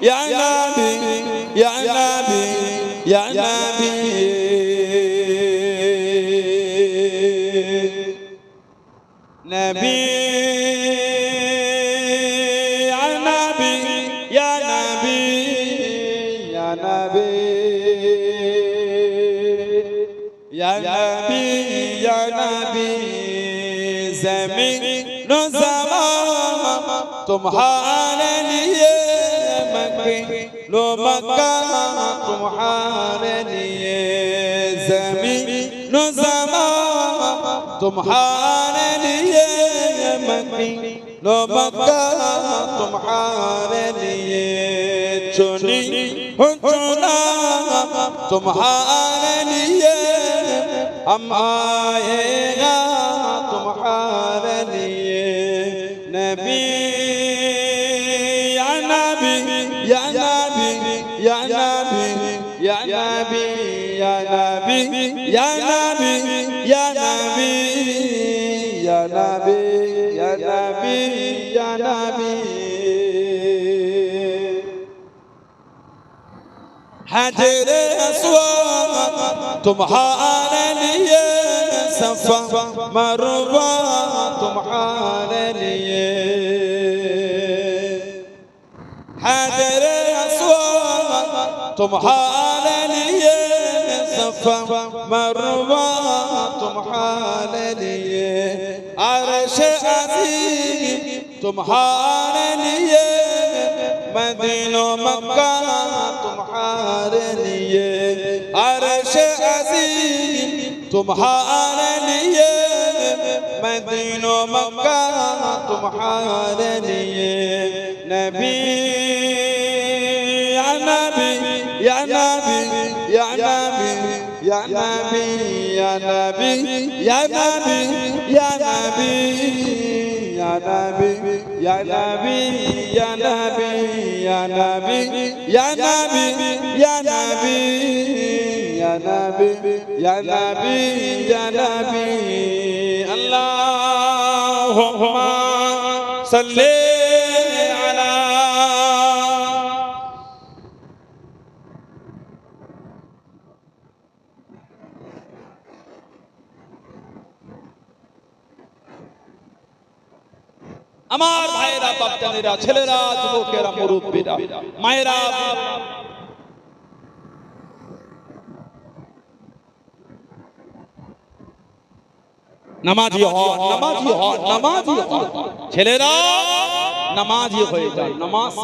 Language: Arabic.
ya Nabi ya Nabi ya Nabi. Nabi ya Nabi ya Nabi ya Nabi. Ya Nabi ya Nabi. Zemin no zaman tumhare liye مکہ و مکہ تمہارے لیے زمین و زمان لیے مکہ تمہارے لیے چنی چنا تمہارے يا نبي يا نبي يا نبي يا نبي يا نبي يا نبي يا نبي. حجر أسوان تمحى لي صفا مروى تمحى لي حجر أسوان تمحى مروہ تمہارے لیے عرش عظیم تمہارے لیے مدینہ مکہ تمہارے لیے عرش عظیم تمہارے لیے مدینہ مکہ تمہارے لیے نبی یا نبی یا نبی یا نبی یا نبی يا نبي يا نبي يا نبي يا نبي يا نبي يا نبي يا نبي يا نبي يا نبي اللهم صل আমার ভাইয়েরা, বাপজানেরা, ছেলেরা, যুবকেরা, মুরব্বীরা, মায়েরা, নামাজি হন নামাজি হন নামাজি হন। ছেলেরা, নামাজি হয়ে যায় নামাজ